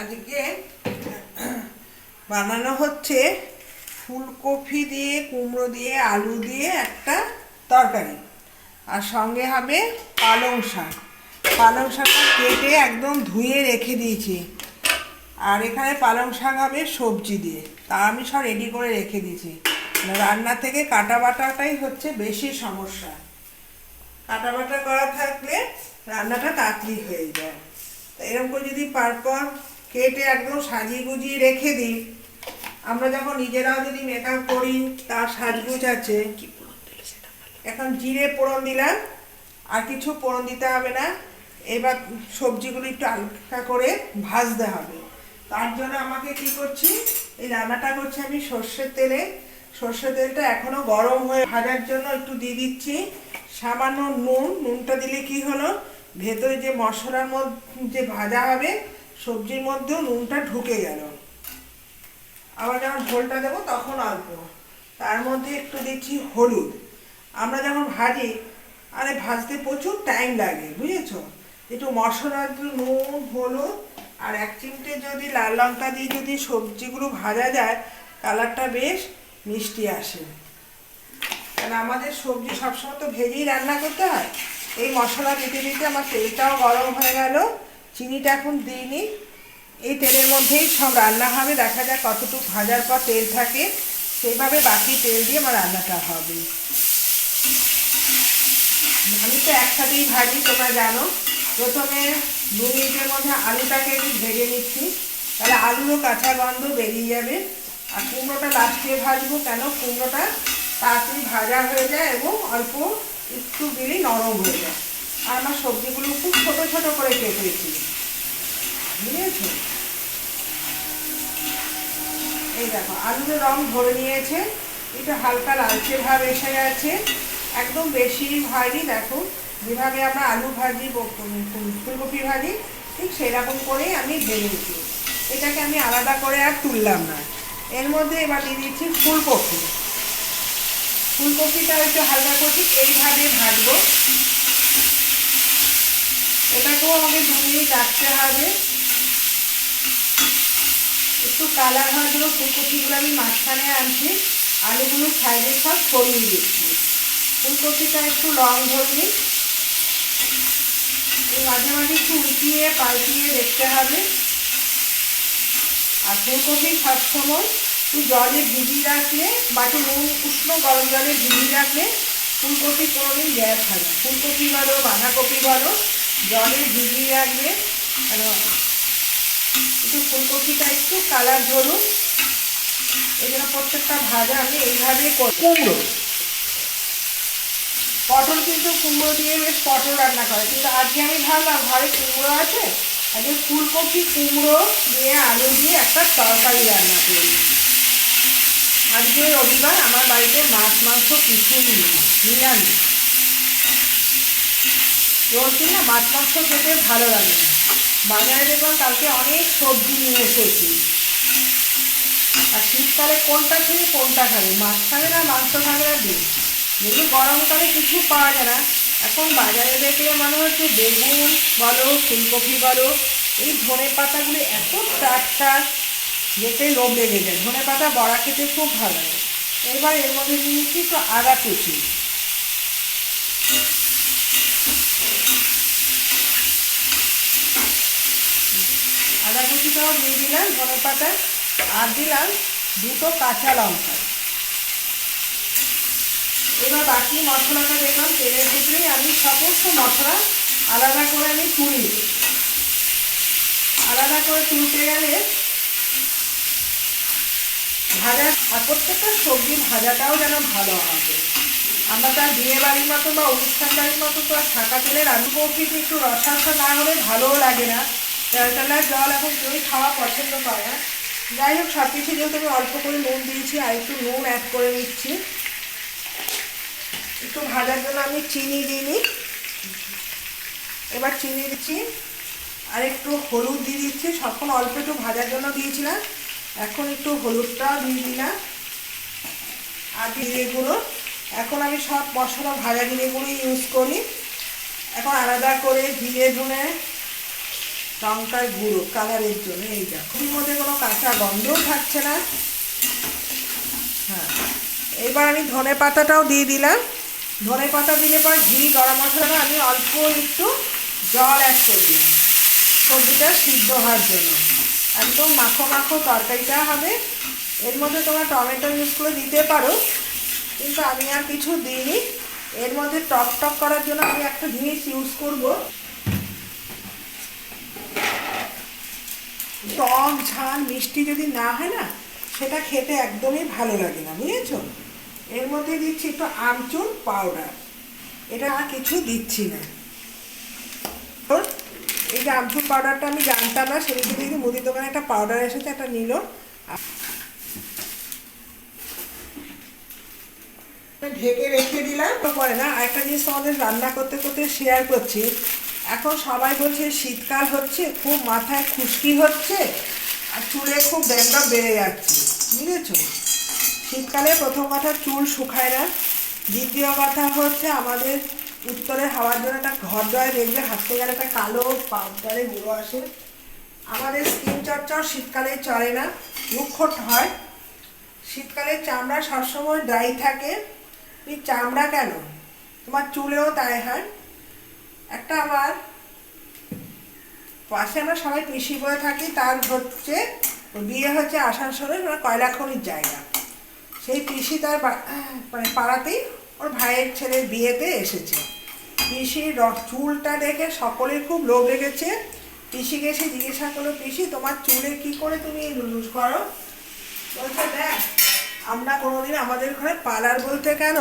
আজকে বানানো হচ্ছে ফুলকপি দিয়ে, কুমড়ো দিয়ে, আলু দিয়ে একটা তরকারি। আর সঙ্গে হবে পালং শাক। পালং শাকটা কেটে একদম ধুয়ে রেখে দিয়েছি। আর এখানে পালং শাক হবে সবজি দিয়ে। তা আমি সব রেডি করে রেখে দিয়েছি। রান্না থেকে কাটা বাটাটাই হচ্ছে বেশি সমস্যা। কাটা বাটা করা থাকলে রান্নাটা তাড়াতাড়ি হয়ে যায়। তা এরকম করে যদি পরপর কেটে একদম সাজিয়ে গুজিয়ে রেখে দিই। আমরা যখন নিজেরাও যদি মেকআপ করি তার সাজগুজ আছে। এখন জিরে পোড়ন দিলাম আর কিছু পোড়ন দিতে হবে না। এবার সবজিগুলো একটু হালকা করে ভাজতে হবে। তার জন্য আমাকে কি করছি এই রান্নাটা করছি আমি সর্ষের তেলে। সর্ষের তেলটা এখনও গরম হয়ে ভাজার জন্য একটু দিয়ে দিচ্ছি। সামান্য নুন নুনটা দিলে কি হলো? ভেতরে যে মশলার মধ্যে যে ভাজা হবে সবজির মধ্যেও নুনটা ঢুকে গেল। আবার যখন ঝোলটা দেবো তখন অল্প। তার মধ্যে একটু দিচ্ছি হলুদ। আমরা যখন ভাজি, আরে ভাজতে প্রচুর টাইম লাগে, বুঝেছ? একটু মশলা, একটু নুন, হলুদ আর এক চিমটে যদি লাল লঙ্কা দিয়ে যদি সবজিগুলো ভাজা যায়, কালারটা বেশ মিষ্টি আসে। কারণ আমাদের সবজি সবসময় তো ভেজেই রান্না করতে হয়। এই মশলা দিতে দিতে আমার তেলটাও গরম হয়ে গেল। চিনিটা এখন দিইনি। এই তেলের মধ্যেই সব রান্না হবে। দেখা যাক কতটুকু ভাজার পর তেল থাকে। সেইভাবে বাকি তেল দিয়ে আমার রান্নাটা হবে। আমি তো একসাথেই ভাজি, তোমরা জানো। প্রথমে দু মিনিটের মধ্যে আলুটাকে একটু ভেজে নিচ্ছি। তাহলে আলুরও কাঁচা গন্ধ বেরিয়ে যাবে। আর কুমড়োটা লাস্টে ভাজবো কেন? কুমড়োটা তাড়াতাড়ি ভাজা হয়ে যায় এবং অল্প একটু দিলেই নরম হয়ে যায়। আর আমার সবজিগুলো খুব ছোট ছোট করে কেটেছি বুঝেছ? এই দেখো, আলুর রং ধরে নিয়েছে। এটা হালকা লালচে ভাব এসে গেছে। একদম বেশি হয়নি দেখো, যেভাবে আমরা আলু ভাজি ফুলকপি ভাজি, ঠিক সেরকম করেই আমি ভেজেছি এটাকে আমি আলাদা করে আর তুললাম না। এর মধ্যে এবার দিয়ে দিচ্ছি ফুলকপি। ফুলকপিটা একটু হালকা করে ঠিক এইভাবে ভাজবো। এটাকেও আমাকে দু মিনিট রাখতে হবে। একটু কালার হওয়ার জন্য ফুলকপিগুলো আমি মাঝখানে আনছি। আলুগুলো সাইডে সব সরিয়ে দিচ্ছি। ফুলকপিটা একটু রং ধরনি। মাঝে মাঝে একটু উল্টিয়ে পাল্টিয়ে দেখতে হবে। আর ফুলকপি সবসময় একটু জলে ভিজিয়ে রাখলে বা একটু নুন উষ্ণ গরম জলে ভিজিয়ে রাখলে ফুলকপি কোনোদিন গ্যাস হয় না। ফুলকপি বলো, বাঁধাকপি বলো জলে ভিজিয়ে রাখবে। আর একটু ফুলকপিটা একটু কালার ধরুন। এই জন্য প্রত্যেকটা ভাজা আমি এইভাবে কুমড়ো? পটল কিন্তু কুমড়ো দিয়ে বেশ পটল রান্না করে। কিন্তু আজকে আমি ভাবলাম ঘরে কুমড়ো আছে? আজকে ফুলকপি কুমড়ো দিয়ে আলু দিয়ে একটা তরকারি রান্না করি। আজকে রবিবার আমার বাড়িতে মাছ মাংস কিছুই নেই নিরামিষ। রোজ দিন না মাছ মাংস খেতে ভালো লাগে না। বাজারে দেখলাম কালকে অনেক সবজি নিয়ে এসেছি। আর শীতকালে কোনটা খেয়ে কোনটা খাবে? মাছ খাবে না, মাংস খাবে না, ডিম? যেগুলো গরমকালে কিছু পাওয়া যায় না, এখন বাজারে দেখলে মনে হচ্ছে বেগুন বলো, ফুলকপি বলো, এই ধনে পাতাগুলো এত টাটকা যেতে লোভ লেগে যায়। ধনে পাতা বড়া খেতে খুব ভালো লাগে। এবার এর মধ্যে নিয়েছি তো আদা কুচি। কুচিটাও দিয়ে দিলাম ধনে পাতা আর দিলাম দুটো কাঁচা লঙ্কা। এবার বাকি মশলাটা দেখলাম, তেলের ভিতরেই আমি সমস্ত মশলা আলাদা করে আমি তুলি আলাদা করে তুলতে গেলে ভাজা, আর প্রত্যেকটা সবজি ভাজাটাও যেন ভালো হবে। আমরা তার বিয়ে বাড়ির মতো বা অনুষ্ঠান বাড়ির মতো তো আর ছাকা তেলের আলু কৌপিতে একটু রসাশা না হলে ভালোও লাগে না। তেলতেলার জল এখন কেউই খাওয়া পছন্দ করে না। যাই হোক সব কিছু যেহেতু আমি অল্প করে নুন দিয়েছি আর একটু নুন অ্যাড করে নিচ্ছি। একটু ভাজার জন্য আমি চিনি দিইনি এবার চিনি দিচ্ছি আর একটু হলুদ দিয়ে দিচ্ছি। সবক্ষণ অল্প একটু ভাজার জন্য দিয়েছিলাম। এখন একটু হলুদটাও দিয়ে দিলাম। আর জিরে গুঁড়ো। এখন আমি সব মশলা ভাজা জিরে গুঁড়ো ইউজ করি। এখন আলাদা করে জিরে ধনে লঙ্কার গুঁড়ো, কালারের জন্য এইটা। এর মধ্যে কোনো কাঁচা গন্ধও থাকছে না। হ্যাঁ। এবার আমি ধনে পাতাটাও দিয়ে দিলাম। ধনে পাতা দিলে পর ঘি, গরম মশলাটা আমি অল্প একটু জল অ্যাড করে দিলাম। সবজিটা সিদ্ধ হওয়ার জন্য। একদম মাখো মাখো তরকারিটা হবে। এর মধ্যে তোমরা টমেটো করে দিতে পারো। কিন্তু আমি আর কিছু দিইনি। এর মধ্যে টক টক করার জন্য আমি একটা জিনিস ইউজ করব। টক ঝাল, মিষ্টি যদি না হয় না, সেটা খেতে একদমই ভালো লাগে না, বুঝেছ? এর মধ্যে দিচ্ছি একটু আমচুর পাউডার এটা আর কিছু দিচ্ছি না। এই যে আমচুর পাউডারটা আমি জানতাম না সেদিকে দেখি মুদির দোকানে একটা পাউডার এসেছে, একটা নিল। ঢেকে রেখে দিলাম পরে না একটা জিনিস আমাদের রান্না করতে করতে শেয়ার করছি। এখন সবাই বলছে শীতকাল হচ্ছে, খুব মাথায় খুশকি হচ্ছে, আর চুলে খুব ড্যান্ড্রফ বেড়ে যাচ্ছে, বুঝেছ? শীতকালে প্রথম কথা চুল শুকায় না, দ্বিতীয় কথা হচ্ছে আমাদের উত্তরে হাওয়ার জন্য একটা ঘর দেওয়ায় দেখবে হাঁটতে গেলে একটা কালো পাউডারে গুঁড়ো আসে। আমাদের স্কিন চর্চাও শীতকালে চলে না রুক্ষট হয়। শীতকালে চামড়া সবসময় ড্রাই থাকে। এই চামড়া কেন? তোমার চুলেও তাই হয়। একটা আমার পাশে আমরা সবাই পিসি বয়ে থাকি, তার হচ্ছে বিয়ে হচ্ছে আসানসোলে মানে কয়লা খনির জায়গা। সেই পিসি তার মানে পাড়াতেই ওর ভাইয়ের ছেলের বিয়েতে এসেছে। পিসির চুলটা দেখে সকলের খুব লোভ লেগেছে। পিসিকে এসে জিজ্ঞাসা করল পিসি তোমার চুলে কি করে তুমি লুজ করো? বলছে, দেখ, আমরা কোনোদিন আমাদের ঘরে পার্লার বলতে কেন?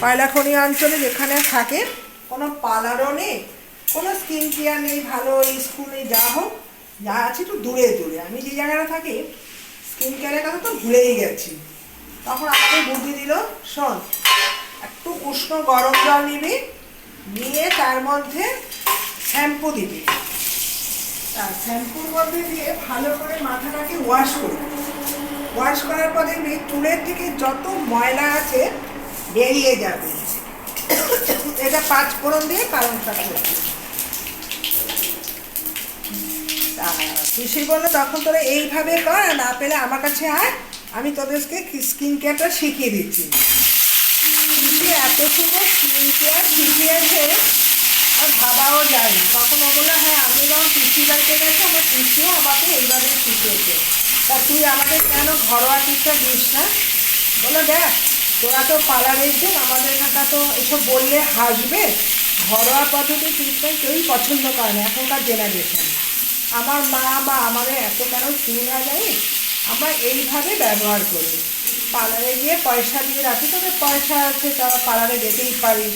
কয়লাখনি অঞ্চলে যেখানে থাকে, কোনো পার্লারও নেই। কোনো স্কিন কেয়ার নেই, ভালো স্কুল নেই যা হোক, যা আছে একটু দূরে দূরে। আমি যে জায়গাটা থাকি স্কিন কেয়ারের কথা তো ভুলেই গেছি। তখন আমাকে বুদ্ধি দিল, শোন, একটু উষ্ণ গরম জল নিবি, নিয়ে তার মধ্যে শ্যাম্পু দিবি। তার শ্যাম্পুর মধ্যে দিয়ে ভালো করে মাথাটাকে ওয়াশ করবি ওয়াশ করার পর দেখবি, চুলের থেকে যত ময়লা আছে, বেরিয়ে যাবে। এটা পাঁচ ফোড়ন দিয়ে পালন কারণ করছি পিসি বলল তখন তোরা এইভাবে কর না পেলে আমার কাছে আয়, আমি তোদেরকে স্কিন কেয়ারটা শিখিয়ে দিচ্ছি। পিসি এত সুন্দর স্কিন কেয়ার শিখিয়েছে, আর ভাবাও যায়নি তখন ও বলল হ্যাঁ আমি যখন পিসি বাড়িতে গেছি, আমার পিসিও আমাকে এইভাবে শিখিয়েছে। তা তুই আমাদের কেন ঘরোয়া টিপটা দিস না? বলো দেখ, তোরা তো পার্লারের দিন আমাদের এখানটা তো এসব বললে হাসবে। ঘরোয়া পদ্ধতি ট্রিটমেন্ট কেউই পছন্দ করে না, এখনকার জেনারেশন আমার মা বা আমাদের এত কেন চুল হয় জানিস? আমরা এইভাবে ব্যবহার করি। পার্লারে গিয়ে পয়সা দিয়ে রাখি তোদের পয়সা আছে তারা পার্লারে যেতেই পারি।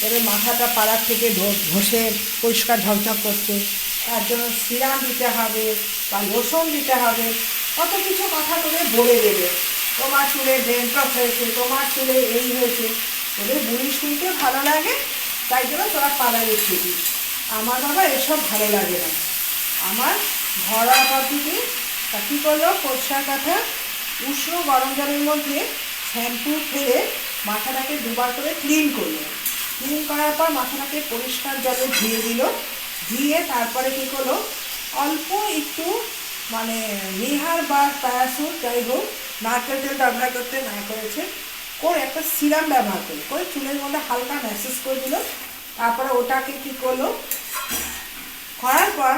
তবে মাথাটা পাড়ার থেকে ঘষে পরিষ্কার ঝকঝক করছে তার জন্য সিরাম দিতে হবে বা লোশন দিতে হবে। কত কিছু কথা তোদের বলে দেবে। তোমার চুলে ডেন্ট্রফ হয়েছে, তোমার চুলে এই হয়েছে। তোদের বুড়ি শুনতে ভালো লাগে, তাই জন্য তোরা পার্লারে ছিলিস। আমার বাবা এসব ভালো লাগে না। আমার ঘরোয়া পদ্ধতি। তা কী করল? পরিষ্কার কথা, উষ্ণ গরম জলের মধ্যে শ্যাম্পু ফেলে মাথাটাকে দুবার করে ক্লিন করল। ক্লিন করার পর মাথাটাকে পরিষ্কার জলে ধুয়ে দিল। ধুয়ে তারপরে কী করল? অল্প একটু মানে নিহার বা প্যারাসুট যাই হোক, নারকেল তেল ব্যবহার করতে না করেছে। করে একটা সিরাম ব্যবহার করে করে চুলের মধ্যে হালকা ম্যাসেজ করে দিল। তারপরে ওটাকে কী করল? করার পর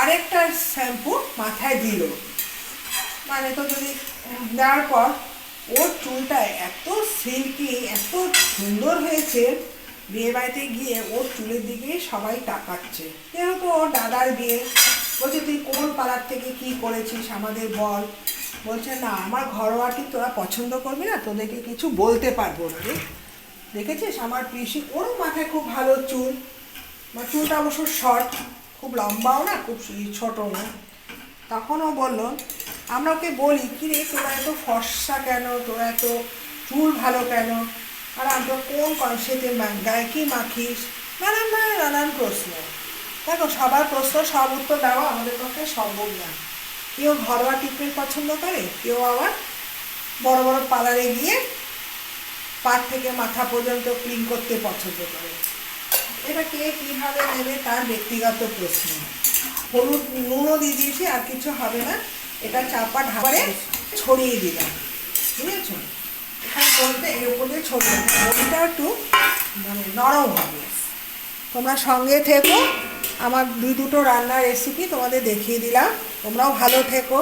আরেকটা শ্যাম্পু মাথায় দিল। মানে তো যদি দেওয়ার পর ওর চুলটা এত সিল্কি, এত সুন্দর হয়েছে বিয়ে বাড়িতে গিয়ে ওর চুলের দিকে সবাই তাকাচ্ছে। যেহেতু ওর দাদার বিয়ে, বলছে, তুই কোন পাড়ার থেকে কি করেছিস আমাদের বল? বলছে, না, আমার ঘরোয়াটি তোরা পছন্দ করবি না, তোদেরকে কিছু বলতে পারব না দেখেছিস, আমার পিসি ওরও মাথায় খুব ভালো চুল। আমার চুলটা অবশ্য শর্ট খুব লম্বাও না, খুব ছোটও না। তখন ও বলল, আমরা ওকে বলি কি রে তোরা এত ফর্সা কেন? তোরা এত চুল ভালো কেন? আর আমরা কোন কনসেতে গায়ে কি মাখিস? নানান নানান নানান প্রশ্ন। দেখো, সবার প্রশ্ন, সব উত্তর দেওয়া আমাদের পক্ষে সম্ভব না। কেউ ঘরোয়া ট্রিটমেন্ট পছন্দ করে, কেউ আবার বড় বড় পার্লারে গিয়ে পাট থেকে মাথা পর্যন্ত ক্লিন করতে পছন্দ করে। এটা কে কীভাবে নেবে তার ব্যক্তিগত প্রশ্ন। হলুদ নুনও দিয়ে দিয়েছি, আর কিছু হবে না। এটা চাপা ঢাকারে ছড়িয়ে দিলাম। বুঝেছ? এখানে বলতে এর উপর ছড়িয়ে একটু মানে নরম হবে। তোমরা সঙ্গে থেকো। আমার দুই দুটো রান্নার রেসিপি তোমাদের দেখিয়ে দিলাম। তোমরাও ভালো থেকো।